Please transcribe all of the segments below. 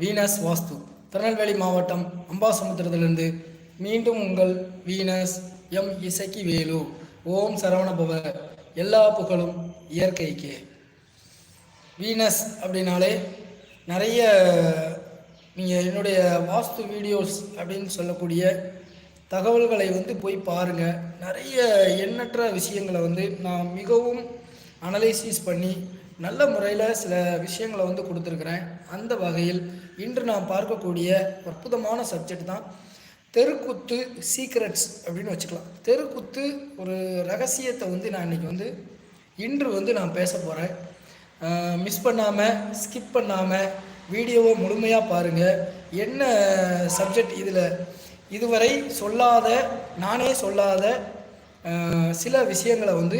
Venus வாஸ்து. திருநெல்வேலி மாவட்டம் அம்பாசமுத்திரத்திலிருந்து மீண்டும் உங்கள் வீனஸ் எம் இசக்கி வேலு. ஓம் சரவணபவ. எல்லா புகழும் இயற்கைக்கே. வீனஸ் அப்படின்னாலே நிறைய நீங்கள் என்னுடைய வாஸ்து வீடியோஸ் அப்படின்னு சொல்லக்கூடிய தகவல்களை வந்து போய் பாருங்கள் நிறைய எண்ணற்ற விஷயங்களை வந்து நான் மிகவும் அனலைசிஸ் பண்ணி நல்ல முறையில் சில விஷயங்களை வந்து கொடுத்துருக்குறேன். அந்த வகையில் இன்று நான் பார்க்கக்கூடிய அற்புதமான சப்ஜெக்ட் தான் தெருக்குத்து சீக்ரெட்ஸ் அப்படின்னு வச்சுக்கலாம். தெருக்குத்து ஒரு ரகசியத்தை வந்து நான் இன்றைக்கி வந்து இன்று வந்து நான் பேச போகிறேன் மிஸ் பண்ணாமல் ஸ்கிப் பண்ணாமல் வீடியோவை முழுமையாக பாருங்கள் என்ன சப்ஜெக்ட் இதில்? இதுவரை சொல்லாத நானே சொல்லாத சில விஷயங்களை வந்து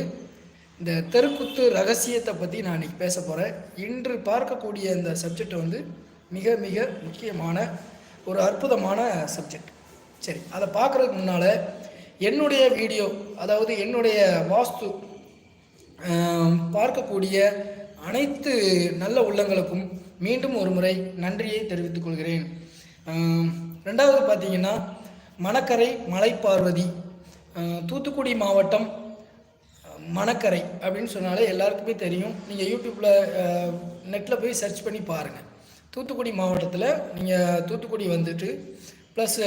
இந்த தெருக்குத்து ரகசியத்தை பற்றி நான் இன்றைக்கி பேச போகிறேன் இன்று பார்க்கக்கூடிய இந்த சப்ஜெக்டை வந்து மிக மிக முக்கியமான ஒரு அற்புதமான சப்ஜெக்ட் சரி அதை பார்க்குறதுக்கு முன்னால் என்னுடைய வீடியோ அதாவது என்னுடைய வாஸ்து பார்க்கக்கூடிய அனைத்து நல்ல உள்ளங்களுக்கும் மீண்டும் ஒரு முறை நன்றியை தெரிவித்துக் கொள்கிறேன். ரெண்டாவது பார்த்தீங்கன்னா மணக்கரை மலைப்பார்வதி தூத்துக்குடி மாவட்டம் மணக்கரை அப்படின்னு சொன்னாலே எல்லாருக்குமே தெரியும். நீங்கள் யூடியூப்பில் நெட்டில் போய் சர்ச் பண்ணி பாருங்கள் தூத்துக்குடி மாவட்டத்தில் நீங்கள் தூத்துக்குடி வந்துட்டு ப்ளஸ்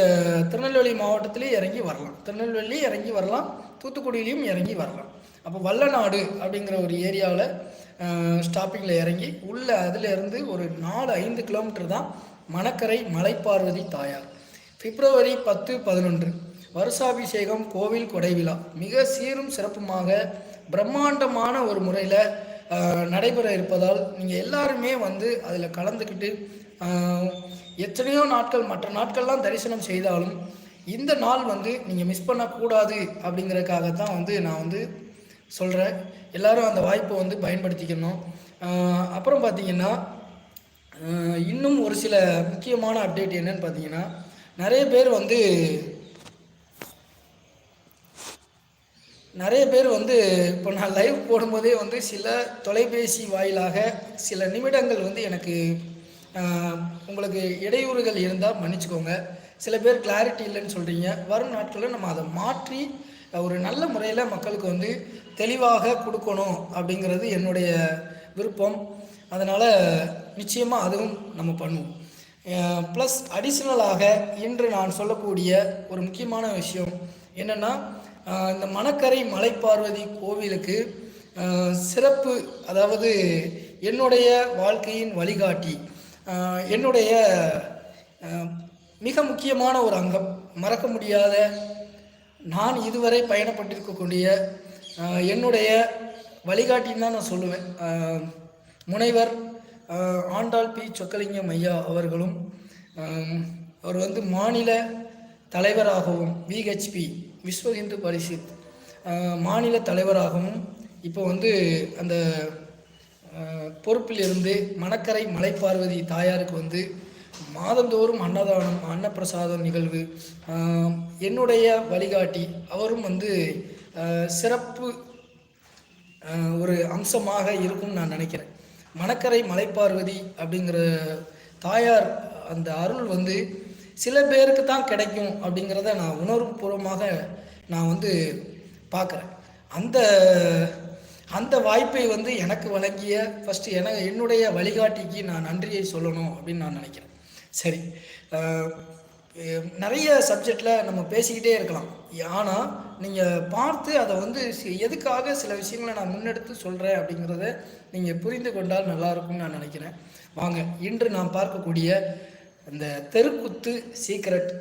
திருநெல்வேலி மாவட்டத்திலே இறங்கி வரலாம். திருநெல்வேலி இறங்கி வரலாம் தூத்துக்குடியிலையும் இறங்கி வரலாம். அப்போ வல்லநாடு அப்படிங்கிற ஒரு ஏரியாவில் ஸ்டாப்பிங்கில் இறங்கி உள்ள அதிலேருந்து ஒரு நாலு ஐந்து கிலோமீட்டர் தான் மணக்கரை மலைப்பார்வதி தாயார். பிப்ரவரி பத்து பதினொன்று. வருஷாபிஷேகம் கோவில் கொடைவிழா. மிக சீரும் சிறப்புமாக பிரம்மாண்டமான ஒரு முறையில் நடைபெற இருப்பதால் நீங்கள் எல்லாருமே வந்து அதில் கலந்துக்கிட்டு எத்தனையோ நாட்கள் மற்ற நாட்கள்லாம் தரிசனம் செய்தாலும் இந்த நாள் வந்து நீங்கள் மிஸ் பண்ணக்கூடாது அப்படிங்கிறதுக்காக தான் வந்து நான் வந்து சொல்கிறேன் எல்லாரும் அந்த வாய்ப்பை வந்து பயன்படுத்திக்கணும். அப்புறம் பார்த்திங்கன்னா இன்னும் ஒரு சில முக்கியமான அப்டேட் என்னன்னு பார்த்தீங்கன்னா நிறைய பேர் வந்து நிறைய பேர் வந்து இப்போ நான் லைவ் போடும்போதே வந்து சில தொலைபேசி வாயிலாக சில நிமிடங்கள் வந்து எனக்கு உங்களுக்கு இடையூறுகள் இருந்தால் மன்னிச்சுக்கோங்க. சில பேர் கிளாரிட்டி இல்லைன்னு சொல்கிறீங்க வரும் நாட்களில் நம்ம அதை மாற்றி ஒரு நல்ல முறையில் மக்களுக்கு வந்து தெளிவாக கொடுக்கணும் அப்படிங்கிறது என்னுடைய விருப்பம். அதனால் நிச்சயமாக அதுவும் நம்ம பண்ணுவோம். ப்ளஸ் அடிஷ்னலாக இன்று நான் சொல்லக்கூடிய ஒரு முக்கியமான விஷயம் என்னென்னா இந்த மணக்கரை மலைப்பார்வதி கோவிலுக்கு சிறப்பு அதாவது என்னுடைய வாழ்க்கையின் வழிகாட்டி என்னுடைய மிக முக்கியமான ஒரு அங்கம் மறக்க முடியாத நான் இதுவரை பயணப்பட்டிருக்கக்கூடிய என்னுடைய வழிகாட்டின்னு தான் நான் சொல்லுவேன். முனைவர் ஆண்டாள் பி. சொக்கலிங்கம் ஐயா அவர்களும் அவர் வந்து மாநில தலைவராகவும் விஹெச்பி விஸ்வ இந்து பரிஷத் மாநில தலைவராகவும் இப்போ வந்து அந்த பொறுப்பில் இருந்து மணக்கரை மலைப்பார்வதி தாயாருக்கு வந்து மாதந்தோறும் அன்னதானம் அன்னப்பிரசாதம் நிகழ்வு என்னுடைய வழிகாட்டி அவரும் வந்து சிறப்பு ஒரு அம்சமாக இருக்கும்னு நான் நினைக்கிறேன். மணக்கரை மலைப்பார்வதி அப்படிங்கிற தாயார் அந்த அருள் வந்து சில பேருக்கு தான் கிடைக்கும் அப்படிங்கிறத நான் உணர்வுபூர்வமாக நான் வந்து பார்க்குறேன். அந்த அந்த வாய்ப்பை வந்து எனக்கு வழங்கிய ஃபஸ்ட்டு என என்னுடைய வழிகாட்டிக்கு நான் நன்றியை சொல்லணும் அப்படின்னு நான் நினைக்கிறேன். சரி. நிறைய சப்ஜெக்டில் நம்ம பேசிக்கிட்டே இருக்கலாம். ஆனால் நீங்கள் பார்த்து அதை வந்து எதுக்காக சில விஷயங்களை நான் முன்னெடுத்து சொல்கிறேன் அப்படிங்கிறத நீங்கள் புரிந்து கொண்டால் நல்லாயிருக்கும்னு நான் நினைக்கிறேன். வாங்க இன்று நாம் பார்க்கக்கூடிய அந்த தெருக்குத்து சீக்ரெட்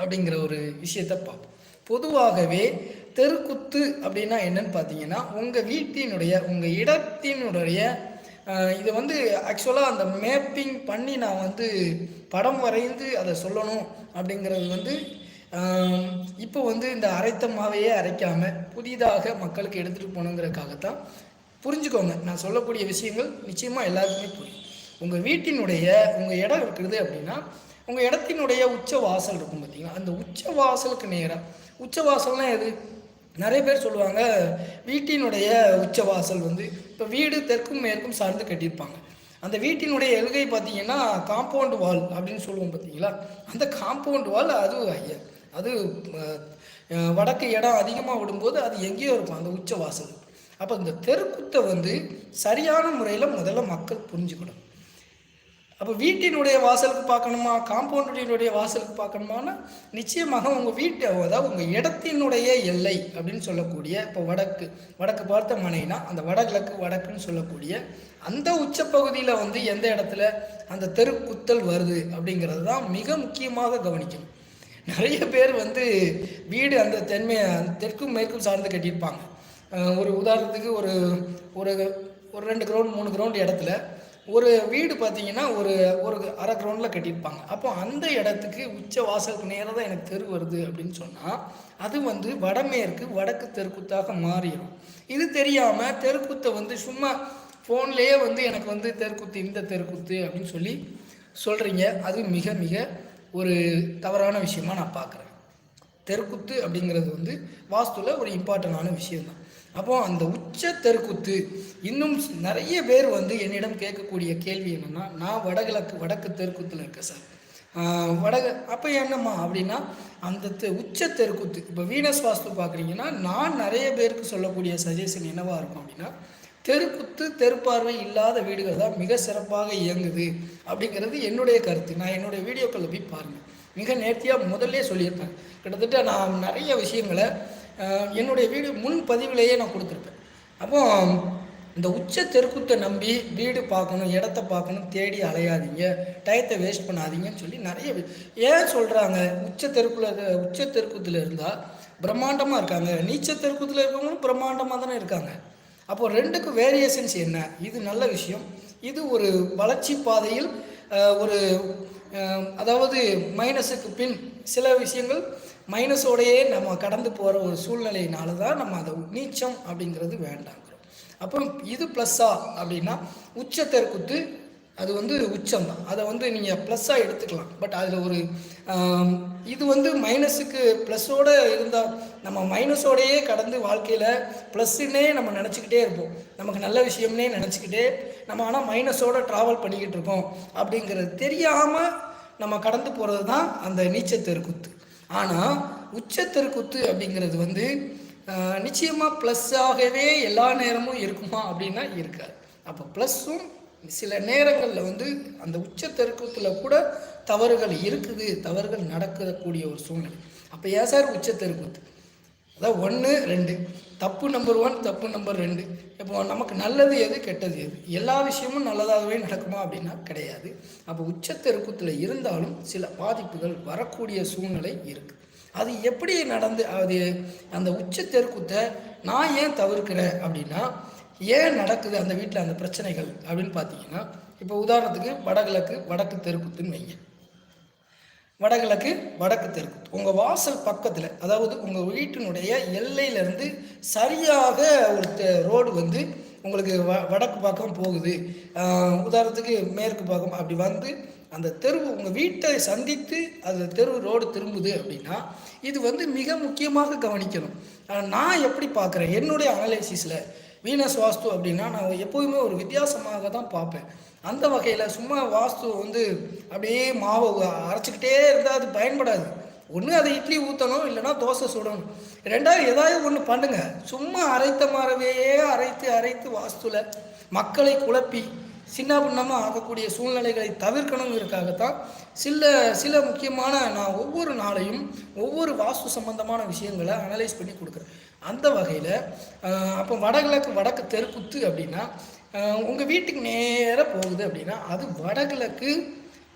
அப்படிங்கிற ஒரு விஷயத்தை பார்ப்போம். பொதுவாகவே தெருக்குத்து அப்படின்னா என்னன்னு பார்த்தீங்கன்னா உங்கள் வீட்டினுடைய உங்கள் இடத்தினுடைய இது வந்து ஆக்சுவலாக அந்த மேப்பிங் பண்ணி நான் வந்து படம் வரைந்து அதை சொல்லணும் அப்படிங்கிறது வந்து இப்போ வந்து இந்த அரைத்த மாவையே அரைக்காமல் புதிதாக மக்களுக்கு எடுத்துகிட்டு போகணுங்கிறதுக்காகத்தான் புரிஞ்சுக்கோங்க. நான் சொல்லக்கூடிய விஷயங்கள் நிச்சயமாக எல்லாருக்குமே புரியும். உங்கள் வீட்டினுடைய உங்கள் இடம் இருக்குது அப்படின்னா உங்கள் இடத்தினுடைய உச்ச வாசல் இருக்கும் பார்த்தீங்களா? அந்த உச்ச வாசலுக்கு நேராக உச்ச வாசல்னால் எது? நிறைய பேர் சொல்லுவாங்க வீட்டினுடைய உச்ச வாசல் வந்து இப்போ வீடு தெற்கும் மேற்கும் சார்ந்து கட்டியிருப்பாங்க. அந்த வீட்டினுடைய எல்கை பார்த்தீங்கன்னா காம்பவுண்ட் வால் அப்படின்னு சொல்லுவோம் பார்த்தீங்களா? அந்த காம்பவுண்ட் வால் அது அது வடக்கு இடம் அதிகமாக விடும்போது அது எங்கேயோ இருக்கும் அந்த உச்ச வாசல் அப்போ இந்த தெருக்குத்தை வந்து சரியான முறையில் முதல்ல மக்கள் புரிஞ்சுக்கணும். அப்போ வீட்டினுடைய வாசலுக்கு பார்க்கணுமா? காம்பவுண்டுடைய வாசலுக்கு பார்க்கணுமானா நிச்சயமாக உங்கள் வீட்டு அதாவது உங்கள் இடத்தினுடைய எல்லை அப்படின்னு சொல்லக்கூடிய இப்போ வடக்கு வடக்கு பார்த்த மனைனா அந்த வடகிழக்கு வடக்குன்னு சொல்லக்கூடிய அந்த உச்சப்பகுதியில் வந்து எந்த இடத்துல? அந்த தெருக்குத்தல் வருது அப்படிங்கிறது தான் மிக முக்கியமாக கவனிக்கணும். நிறைய பேர் வந்து வீடு அந்த தென்மை தெற்கும் மேற்கும் சார்ந்து கட்டியிருப்பாங்க. ஒரு உதாரணத்துக்கு ஒரு ஒரு ஒரு ரெண்டு கிரவுண்ட் மூணு கிரவுண்ட் இடத்துல ஒரு வீடு பார்த்தீங்கன்னா ஒரு ஒரு அரை கிரவுண்டில் கட்டியிருப்பாங்க. அப்போ அந்த இடத்துக்கு உச்ச வாசலுக்கு நேராக தான் எனக்கு தெரு வருது அப்படின்னு சொன்னால் அது வந்து வடமேற்கு வடக்கு தெருக்குத்தாக மாறிடும். இது தெரியாமல் தெருக்குத்தை வந்து சும்மா ஃபோன்லேயே வந்து எனக்கு வந்து தெருக்குத்து இந்த தெருக்குத்து அப்படின்னு சொல்லி சொல்கிறீங்க அது மிக மிக ஒரு தவறான விஷயமா நான் பார்க்குறேன். தெருக்குத்து அப்படிங்கிறது வந்து வாஸ்துவில் ஒரு இம்பார்ட்டண்டான விஷயம்தான். அப்போ அந்த உச்ச தெருக்குத்து இன்னும் நிறைய பேர் வந்து என்னிடம் கேட்கக்கூடிய கேள்வி என்னன்னா நான் வடகிழக்கு வடக்கு தெருக்குத்தில் இருக்கேன் சார். வடக அப்போ என்னம்மா அப்படின்னா அந்த தெ உச்ச தெருக்குத்து இப்போ வீனஸ் வாஸ்து பார்க்குறீங்கன்னா நான் நிறைய பேருக்கு சொல்லக்கூடிய சஜஷன் என்னவாக இருக்கும் அப்படின்னா தெருக்குத்து தெருப்பார்வை இல்லாத வீடுகள் தான் மிக சிறப்பாக இயங்குது அப்படிங்கிறது என்னுடைய கருத்து. நான் என்னுடைய வீடியோக்களில் போய் பாருங்கள் மிக நேர்த்தியாக முதல்லே சொல்லியிருப்பேன். கிட்டத்தட்ட நான் நிறைய விஷயங்களை என்னுடைய வீடு முன் பதிவிலேயே நான் கொடுத்துருப்பேன். அப்போ இந்த உச்ச தெருக்குத்தை நம்பி வீடு பார்க்கணும் இடத்த பார்க்கணும் தேடி அலையாதீங்க டயத்தை வேஸ்ட் பண்ணாதீங்கன்னு சொல்லி நிறைய ஏன் சொல்கிறாங்க உச்ச தெருக்குல உச்ச தெருக்குத்தில் இருந்தால் பிரம்மாண்டமாக இருக்காங்க. நீச்ச தெருக்குத்தில் இருக்கவங்களும் பிரம்மாண்டமாக தானே இருக்காங்க. அப்போ ரெண்டுக்கும் வேரியேஷன்ஸ் என்ன? இது நல்ல விஷயம். இது ஒரு வளர்ச்சி பாதையில் ஒரு அதாவது மைனஸுக்கு பின் சில விஷயங்கள் மைனஸோடையே நம்ம கடந்து போகிற ஒரு சூழ்நிலையினால தான் நம்ம அதை நீச்சம் அப்படிங்கிறது வேண்டாங்கிறோம். அப்புறம் இது ப்ளஸ்ஸா அப்படின்னா உச்ச தெருக்குத்து அது வந்து உச்சம் தான் அதை வந்து நீங்கள் ப்ளஸ்ஸாக எடுத்துக்கலாம். பட் அதில் ஒரு இது வந்து மைனஸுக்கு ப்ளஸ்ஸோடு இருந்தால் நம்ம மைனஸோடையே கடந்து வாழ்க்கையில் ப்ளஸ்ஸுன்னே நம்ம நினச்சிக்கிட்டே இருப்போம். நமக்கு நல்ல விஷயம்னே நினச்சிக்கிட்டே நம்ம ஆனால் மைனஸோடு ட்ராவல் பண்ணிக்கிட்டு இருக்கோம் அப்படிங்கிறது தெரியாமல் நம்ம கடந்து போகிறது தான் அந்த நீச்சத்தெருக்குத்து. ஆனால் உச்ச தெருக்குத்து அப்படிங்கிறது வந்து நிச்சயமாக ப்ளஸ் ப்ளஸ்ஸாகவே எல்லா நேரமும் இருக்குமா அப்படின்னா இருக்காது. அப்போ ப்ளஸ்ஸும் சில நேரங்களில் வந்து அந்த உச்சத்தெருக்கத்தில் கூட தவறுகள் இருக்குது தவறுகள் நடக்கக்கூடிய ஒரு சூழ்நிலை. அப்போ ஏன் சார் உச்ச அதாவது ஒன்று ரெண்டு. தப்பு நம்பர் ஒன் தப்பு நம்பர் ரெண்டு. இப்போ நமக்கு நல்லது எது கெட்டது எது? எல்லா விஷயமும் நல்லதாகவே நடக்குமா அப்படின்னா கிடையாது. அப்போ உச்சத்தெருக்கத்தில் இருந்தாலும் சில பாதிப்புகள் வரக்கூடிய சூழ்நிலை இருக்குது அது எப்படி நடந்து அது அந்த உச்சத்தெருக்கத்தை நான் ஏன் தவிர்க்கிறேன் அப்படின்னா ஏன் நடக்குது அந்த வீட்டில் அந்த பிரச்சனைகள் அப்படின்னு பார்த்தீங்கன்னா இப்போ உதாரணத்துக்கு வடகிழக்கு வடக்கு தெருக்குத்துன்னு வைங்க. வடகிழக்கு வடக்கு தெற்கு. உங்கள் வாசல் பக்கத்தில் அதாவது உங்கள் வீட்டினுடைய எல்லையிலேருந்து சரியாக ஒரு ரோடு வந்து உங்களுக்கு வ வடக்கு பக்கம் போகுது. உதாரணத்துக்கு மேற்கு பக்கம் அப்படி வந்து அந்த தெரு உங்கள் வீட்டை சந்தித்து அந்த தெரு ரோடு திரும்புது அப்படின்னா இது வந்து மிக முக்கியமாக கவனிக்கணும். நான் எப்படி பார்க்குறேன்? என்னுடைய அனலைசிஸில் வீனஸ் வாஸ்து அப்படின்னா நான் எப்போதுமே ஒரு வித்தியாசமாக தான் பார்ப்பேன். அந்த வகையில் சும்மா வாஸ்து வந்து அப்படியே மாவை அரைச்சிக்கிட்டே இருந்தால் அது பயன்படாது. ஒன்று அதை இட்லி ஊற்றணும் இல்லைன்னா தோசை சுடணும். ரெண்டாவது ஏதாவது ஒன்று பண்ணுங்க. சும்மா அரைத்த மாறவே அரைத்து அரைத்து வாஸ்துல மக்களை குழப்பி சின்ன பின்னமாக ஆகக்கூடிய சூழ்நிலைகளை தவிர்க்கணுங்கிறதுக்காகத்தான் சில சில முக்கியமான நான் ஒவ்வொரு நாளையும் ஒவ்வொரு வாஸ்து சம்பந்தமான விஷயங்களை அனலைஸ் பண்ணி கொடுக்குறேன். அந்த வகையில் அப்போ வடகிழக்கு வடக்கு தெருக்குத்து அப்படின்னா உங்கள் வீட்டுக்கு நேராக போகுது அப்படின்னா அது வடகிழக்கு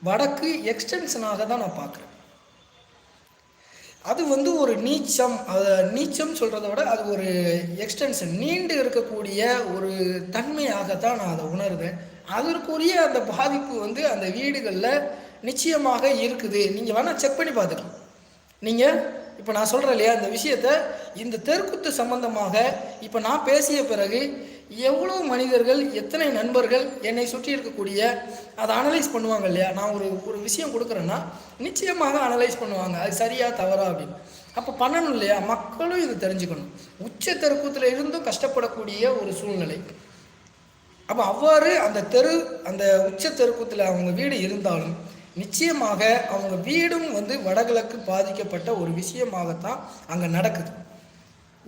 வடக்கு எக்ஸ்டென்ஷனாக தான் நான் பார்க்குறேன் அது வந்து ஒரு நீச்சம் அதை நீச்சம் சொல்கிறத விட அது ஒரு எக்ஸ்டென்ஷன் நீண்டு இருக்கக்கூடிய ஒரு தன்மையாக தான் நான் அதை உணர்வேன் அதற்குரிய அந்த பாதிப்பு வந்து அந்த வீடுகளில் நிச்சயமாக இருக்குது. நீங்கள் வேணால் செக் பண்ணி பார்த்துக்கலாம். நீங்கள் இப்போ நான் சொல்கிறேன் இல்லையா இந்த விஷயத்த இந்த தெருக்குத்து சம்பந்தமாக இப்போ நான் பேசிய பிறகு எவ்வளோ மனிதர்கள் எத்தனை நண்பர்கள் என்னை சுற்றி இருக்கக்கூடிய அதை அனலைஸ் பண்ணுவாங்க இல்லையா? நான் ஒரு ஒரு விஷயம் கொடுக்குறேன்னா நிச்சயமாக அனலைஸ் பண்ணுவாங்க. அது சரியா தவறா அப்படின்னு. அப்போ பண்ணணும் இல்லையா? மக்களும் இது தெரிஞ்சுக்கணும். உச்ச தெருக்கூத்தில் இருந்தும் கஷ்டப்படக்கூடிய ஒரு சூழ்நிலை. அப்போ அவ்வாறு அந்த தெரு அந்த உச்ச தெருக்கூத்தில் அவங்க வீடு இருந்தாலும் நிச்சயமாக அவங்க வீடும் வந்து வடகிழக்கு பாதிக்கப்பட்ட ஒரு விஷயமாகத்தான் அங்கே நடக்குது.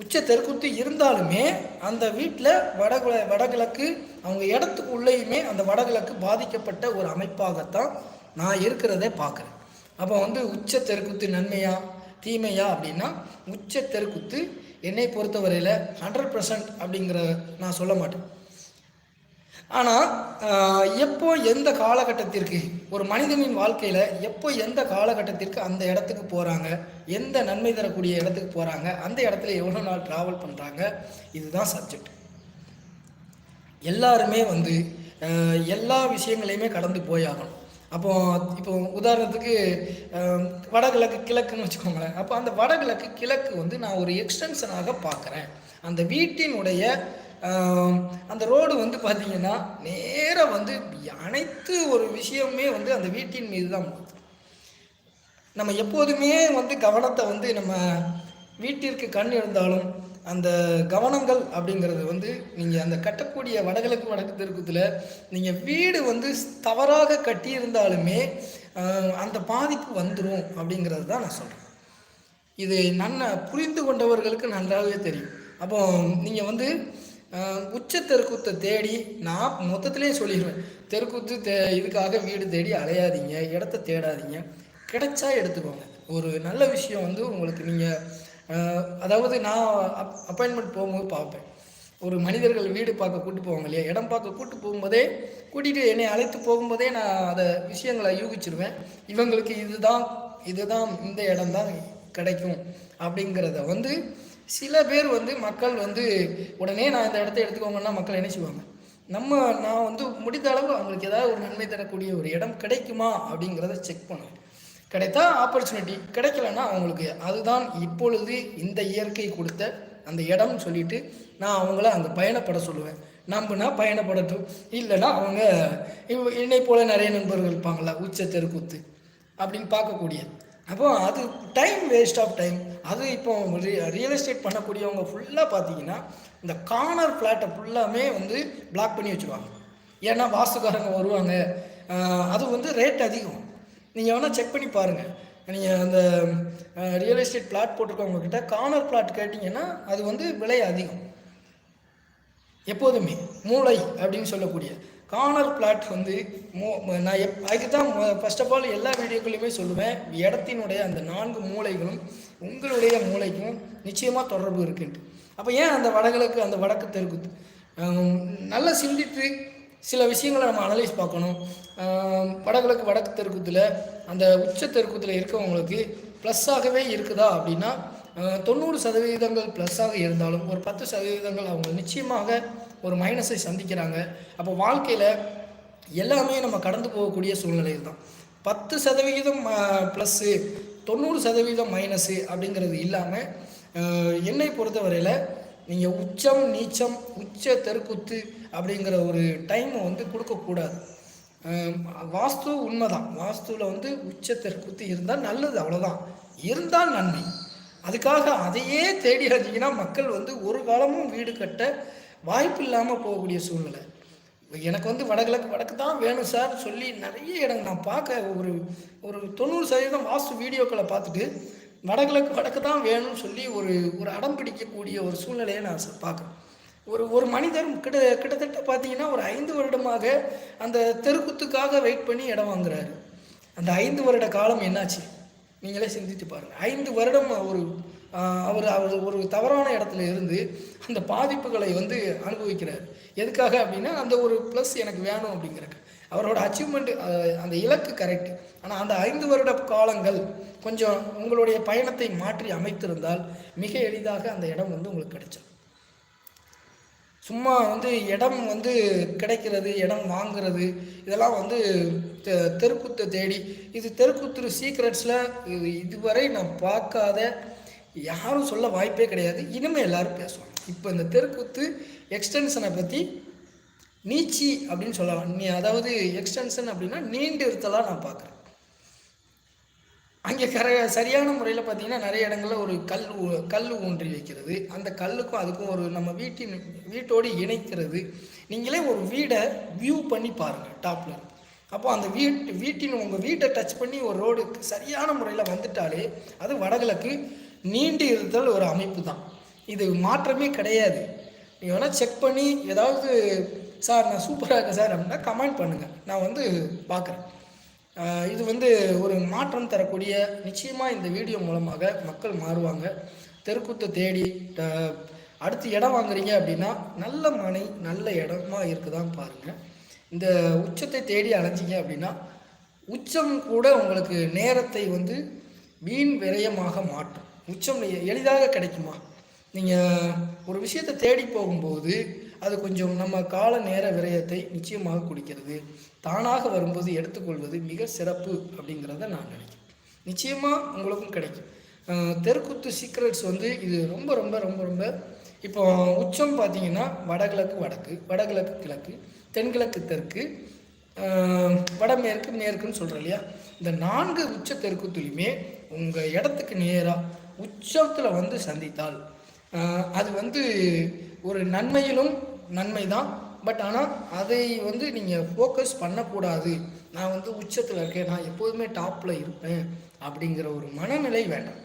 உச்ச தெருக்குத்து இருந்தாலுமே அந்த வீட்டில் வடகுல வடகிழக்கு அவங்க இடத்துக்கு உள்ளேயுமே அந்த வடகிழக்கு பாதிக்கப்பட்ட ஒரு அமைப்பாகத்தான் நான் இருக்கிறதே பார்க்குறேன். அப்போ வந்து உச்ச தெருக்குத்து நன்மையா தீமையா அப்படின்னா உச்ச தெற்குத்து என்னை பொறுத்தவரையில் ஹண்ட்ரட் பர்சன்ட் அப்படிங்கிற நான் சொல்ல மாட்டேன். ஆனால் எப்போ எந்த காலகட்டத்திற்கு ஒரு மனிதனின் வாழ்க்கையில் எப்போ எந்த காலகட்டத்திற்கு அந்த இடத்துக்கு போகிறாங்க எந்த நன்மை தரக்கூடிய இடத்துக்கு போகிறாங்க அந்த இடத்துல எவ்வளோ நாள் ட்ராவல் பண்ணுறாங்க இதுதான் சப்ஜெக்ட் எல்லாருமே வந்து எல்லா விஷயங்களையுமே கடந்து போயாகணும் அப்போ இப்போ உதாரணத்துக்கு வடகிழக்கு கிழக்குன்னு வச்சுக்கோங்களேன். அப்போ அந்த வடகிழக்கு கிழக்கு வந்து நான் ஒரு எக்ஸ்டென்ஷனாக பார்க்குறேன். அந்த வீட்டினுடைய அந்த ரோடு வந்து பார்த்தீங்கன்னா நேராக வந்து அனைத்து ஒரு விஷயமே வந்து அந்த வீட்டின் மீது தான் நம்ம எப்போதுமே வந்து கவனத்தை வந்து நம்ம வீட்டிற்கு கண் இருந்தாலும் அந்த கவனங்கள் அப்படிங்கிறது வந்து நீங்கள் அந்த கட்டக்கூடிய வடகிழக்கு வடக்கு தெற்குத்தில் நீங்கள் வீடு வந்து தவறாக கட்டியிருந்தாலுமே அந்த பாதிப்பு வந்துடும் அப்படிங்கிறது தான் நான் சொல்கிறேன் இது நன்ன புரிந்து கொண்டவர்களுக்கு நன்றாகவே தெரியும். அப்போ நீங்கள் வந்து உச்ச தெருக்கூத்தை தேடி நான் மொத்தத்திலே சொல்லிடுவேன். தெருக்கூத்து தே இதுக்காக வீடு தேடி அலையாதீங்க இடத்த தேடாதீங்க. கிடைச்சா எடுத்துக்கோங்க. ஒரு நல்ல விஷயம் வந்து உங்களுக்கு நீங்கள் அதாவது நான் அப் அப்பாயின்மெண்ட் போகும்போது பார்ப்பேன். ஒரு மனிதர்கள் வீடு பார்க்க கூட்டு போவாங்க இல்லையா? இடம் பார்க்க கூட்டு போகும்போதே கூட்டிகிட்டு என்னை அழைத்து போகும்போதே நான் அதை விஷயங்களை யூகிச்சிருவேன். இவங்களுக்கு இதுதான் இதுதான் இந்த இடம் தான் கிடைக்கும் அப்படிங்கிறத வந்து சில பேர் வந்து மக்கள் வந்து உடனே நான் இந்த இடத்த எடுத்துக்கோங்கன்னா மக்கள் என்ன செய்வாங்க? நம்ம நான் வந்து முடிந்த அளவு அவங்களுக்கு ஏதாவது ஒரு நன்மை தரக்கூடிய ஒரு இடம் கிடைக்குமா அப்படிங்கிறத செக் பண்ணுவேன். கிடைத்தா ஆப்பர்ச்சுனிட்டி கிடைக்கலன்னா அவங்களுக்கு அதுதான் இப்பொழுது இந்த இயற்கை கொடுத்த அந்த இடம்னு சொல்லிட்டு நான் அவங்கள அங்கே பயணப்பட சொல்லுவேன். நம்பினா பயணப்படட்டும். இல்லைன்னா அவங்க இவ- என்னை போல நிறைய நண்பர்கள் இருப்பாங்களா உச்ச தெருக்கூத்து அப்படின்னு பார்க்கக்கூடிய அப்போ அது டைம் வேஸ்ட் ஆஃப் டைம் அது இப்போ ரியல் எஸ்டேட் பண்ணக்கூடியவங்க ஃபுல்லாக பார்த்தீங்கன்னா இந்த கார்னர் ஃப்ளாட்டை ஃபுல்லாமே வந்து பிளாக் பண்ணி வச்சுருவாங்க. ஏன்னா வாஸ்துக்காரங்க வருவாங்க. அது வந்து ரேட் அதிகம். நீங்கள் வேணால் செக் பண்ணி பாருங்கள் நீங்கள் அந்த ரியல் எஸ்டேட் பிளாட் போட்டிருக்கவங்கக்கிட்ட கார்னர் பிளாட் கேட்டிங்கன்னா அது வந்து விலை அதிகம். எப்போதுமே. மூளை அப்படின்னு சொல்லக்கூடிய. கார்னர் பிளாட் வந்து மோ நான் எப் அதுக்கு தான் ஃபர்ஸ்ட் ஆஃப் ஆல் எல்லா வீடியோக்களையுமே சொல்லுவேன். இடத்தினுடைய அந்த நான்கு மூளைகளும் உங்களுடைய மூளைக்கும் நிச்சயமாக தொடர்பு இருக்குன்ட்டு. அப்போ ஏன் அந்த வடகிழக்கு அந்த வடக்கு தெற்கு? நல்லா சிந்தித்து சில விஷயங்களை நம்ம அனலைஸ் பார்க்கணும். வடகிழக்கு வடக்கு தெற்குத்தில் அந்த உச்ச தெற்குத்தில் இருக்கவங்களுக்கு ப்ளஸ்ஸாகவே இருக்குதா அப்படின்னா தொண்ணூறு சதவீதங்கள் ப்ளஸ்ஸாக இருந்தாலும் ஒரு பத்து சதவீதங்கள் அவங்க நிச்சயமாக ஒரு மைனஸை சந்திக்கிறாங்க. அப்போ வாழ்க்கையில் எல்லாமே நம்ம கடந்து போகக்கூடிய சூழ்நிலையில் தான். பத்து சதவிகிதம் ப்ளஸ்ஸு தொண்ணூறு சதவீதம் மைனஸு அப்படிங்கிறது இல்லாமல் என்னை பொறுத்தவரையில் நீங்கள் உச்சம் நீச்சம் உச்ச தெருக்குத்து அப்படிங்கிற ஒரு டைமை வந்து கொடுக்கக்கூடாது வாஸ்து உண்மைதான். வாஸ்துவில் வந்து உச்ச தெற்குத்து இருந்தால் நல்லது அவ்வளோதான் இருந்தால் நன்மை. அதுக்காக அதையே தேடி தேடிடாதீங்கன்னா மக்கள் வந்து ஒரு காலமும் வீடு கட்ட வாய்ப்பு இல்லாமல் போகக்கூடிய சூழ்நிலை. எனக்கு வந்து வடகிழக்கு வடக்கு தான் வேணும் சார் சொல்லி நிறைய இடங்கள் நான் பார்க்க ஒரு ஒரு தொண்ணூறு சதவீதம் வாஸ்து வீடியோக்களை பார்த்துட்டு வடகிழக்கு வடக்கு தான் வேணும்னு சொல்லி ஒரு ஒரு அடம் பிடிக்கக்கூடிய ஒரு சூழ்நிலையை நான் பார்க்குறேன். ஒரு ஒரு மனிதர் கிட்ட கிட்டத்தட்ட பார்த்தீங்கன்னா ஒரு ஐந்து வருடமாக அந்த தெருக்குத்துக்காக வெயிட் பண்ணி இடம் வாங்குறாரு. அந்த ஐந்து வருட காலம் என்னாச்சு? நீங்களே சிந்தித்து பாருங்கள் ஐந்து வருடம் ஒரு அவர் அவர் ஒரு தவறான இடத்துல இருந்து அந்த பாதிப்புகளை வந்து அனுபவிக்கிறார். எதுக்காக அப்படின்னா அந்த ஒரு ப்ளஸ் எனக்கு வேணும் அப்படிங்கிறக்கு. அவரோட அச்சீவ்மெண்ட் அந்த இலக்கு கரெக்ட் ஆனால் அந்த ஐந்து வருட காலங்கள் கொஞ்சம் உங்களுடைய பயணத்தை மாற்றி அமைத்திருந்தால் மிக எளிதாக அந்த இடம் வந்து உங்களுக்கு கிடைச்சிடும் சும்மா வந்து இடம் வந்து கிடைக்கிறது இடம் வாங்குறது இதெல்லாம் வந்து தெ- தெருக்குத்தை தேடி. இது தெருக்கூத்து சீக்ரெட்ஸில் இது இதுவரை நான் பார்க்காத யாரும் சொல்ல வாய்ப்பே கிடையாது. இனிமேல் எல்லாரும் பேசுவாங்க. இப்போ இந்த தெருக்கூத்து எக்ஸ்டென்ஷனை பற்றி நீச்சி அப்படின்னு சொல்லலாம். நீ அதாவது எக்ஸ்டென்ஷன் அப்படின்னா நீண்டு இருத்தலாக நான் பார்க்குறேன். அங்கே கர சரியான முறையில் பார்த்தீங்கன்னா நிறைய இடங்களில் ஒரு கல் கல் ஊன்றி வைக்கிறது. அந்த கல்லுக்கும் அதுக்கும் ஒரு நம்ம வீட்டின் வீட்டோடு இணைக்கிறது. நீங்களே ஒரு வீடை வியூ பண்ணி பாருங்கள் டாப்பில் அப்போ அந்த வீட்டு வீட்டின் உங்கள் வீட்டை டச் பண்ணி ஒரு ரோடு சரியான முறையில் வந்துட்டாலே அது வடகிழக்கு நீண்டு இருத்தல் ஒரு அமைப்பு தான். இது மாற்றமே கிடையாது. நீங்கள் வேணால் செக் பண்ணி ஏதாவது சார் நான் சூப்பராக இருக்கேன் சார் அப்படின்னா கமெண்ட் பண்ணுங்கள் நான் வந்து பார்க்குறேன். இது வந்து ஒரு மாற்றம் தரக்கூடிய நிச்சயமாக இந்த வீடியோ மூலமாக மக்கள் மாறுவாங்க. தெருக்கூத்தை தேடி அடுத்து இடம் வாங்குறீங்க அப்படின்னா நல்ல மனை நல்ல இடமா இருக்குதான்னு பாருங்கள் இந்த உச்சத்தை தேடி அலைஞ்சிங்க அப்படின்னா உச்சம் கூட உங்களுக்கு நேரத்தை வந்து வீண் விரயமாக மாற்றும். உச்சம் எளிதாக கிடைக்குமா? நீங்கள் ஒரு விஷயத்தை தேடி போகும்போது அது கொஞ்சம் நம்ம கால நேர விரயத்தை நிச்சயமாக குடிக்கிறது. தானாக வரும்போது எடுத்துக்கொள்வது மிக சிறப்பு அப்படிங்கிறத நான் நினைக்கிறேன். நிச்சயமாக உங்களுக்கும் கிடைக்கும். தெருக்குத்து தெருக்கூத்து சீக்ரெட்ஸ் வந்து இது ரொம்ப ரொம்ப ரொம்ப ரொம்ப இப்போ உச்சம் பார்த்தீங்கன்னா வடகிழக்கு வடக்கு வடகிழக்கு கிழக்கு தென்கிழக்கு தெற்கு வடமேற்கு மேற்குன்னு சொல்கிறோம் இல்லையா? இந்த நான்கு உச்ச தெற்குத்துலையுமே உங்கள் இடத்துக்கு நேராக உச்சத்தில் வந்து சந்தித்தால் அது வந்து ஒரு நன்மையிலும் நன்மை தான் பட் ஆனால் அதை வந்து நீங்கள் ஃபோக்கஸ் பண்ணக்கூடாது. நான் வந்து உச்சத்தில் இருக்கேன். நான் எப்போதுமே டாப்பில் இருப்பேன் அப்படிங்கிற ஒரு மனநிலை வேண்டாம்.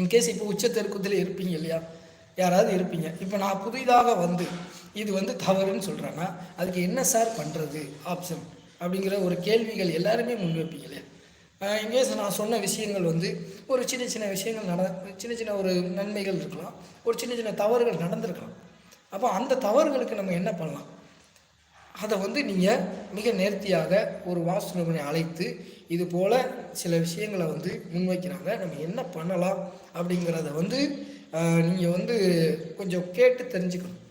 இன்கேஸ் இப்போ உச்சத்தெருக்கத்தில் இருப்பீங்க இல்லையா? யாராவது இருப்பீங்க. இப்போ நான் புதிதாக வந்து இது வந்து தவறுன்னு சொல்கிறேன்னா அதுக்கு என்ன சார் பண்ணுறது ஆப்ஷன் அப்படிங்கிற ஒரு கேள்விகள் எல்லாருமே முன்வைப்பீங்க இல்லையா? இங்கே நான் சொன்ன விஷயங்கள் வந்து ஒரு சின்ன சின்ன விஷயங்கள் நட சின்ன சின்ன ஒரு நன்மைகள் இருக்கலாம். ஒரு சின்ன சின்ன தவறுகள் நடந்திருக்கலாம். அப்போ அந்த தவறுகளுக்கு நம்ம என்ன பண்ணலாம்? அதை வந்து நீங்கள் மிக நேர்த்தியாக ஒரு வாஸ்து நிபுணரை அழைத்து இது போல் சில விஷயங்களை வந்து முன்வைக்கிறாங்க. நம்ம என்ன பண்ணலாம் அப்படிங்கிறத வந்து நீங்கள் வந்து கொஞ்சம் கேட்டு தெரிஞ்சுக்கணும்.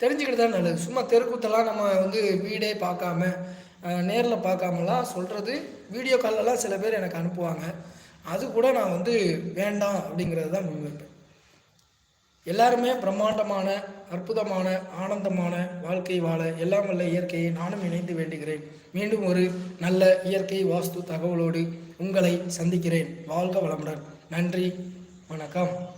தெரிஞ்சுக்கிட்டு தான் நல்லது. சும்மா தெருக்கூத்தெல்லாம் நம்ம வந்து வீடே பார்க்காம நேரில் பார்க்காமலாம் சொல்கிறது வீடியோ காலெலாம் சில பேர் எனக்கு அனுப்புவாங்க. அது கூட நான் வந்து வேண்டாம் அப்படிங்கிறது தான் முன்வைப்பேன் எல்லாருமே பிரம்மாண்டமான அற்புதமான ஆனந்தமான வாழ்க்கை வாழ எல்லாம் வல்ல இயற்கையை நானும் இணைந்து வேண்டுகிறேன். மீண்டும் ஒரு நல்ல இயற்கை வாஸ்து தகவலோடு உங்களை சந்திக்கிறேன். வாழ்க வளமுடன். நன்றி. வணக்கம்.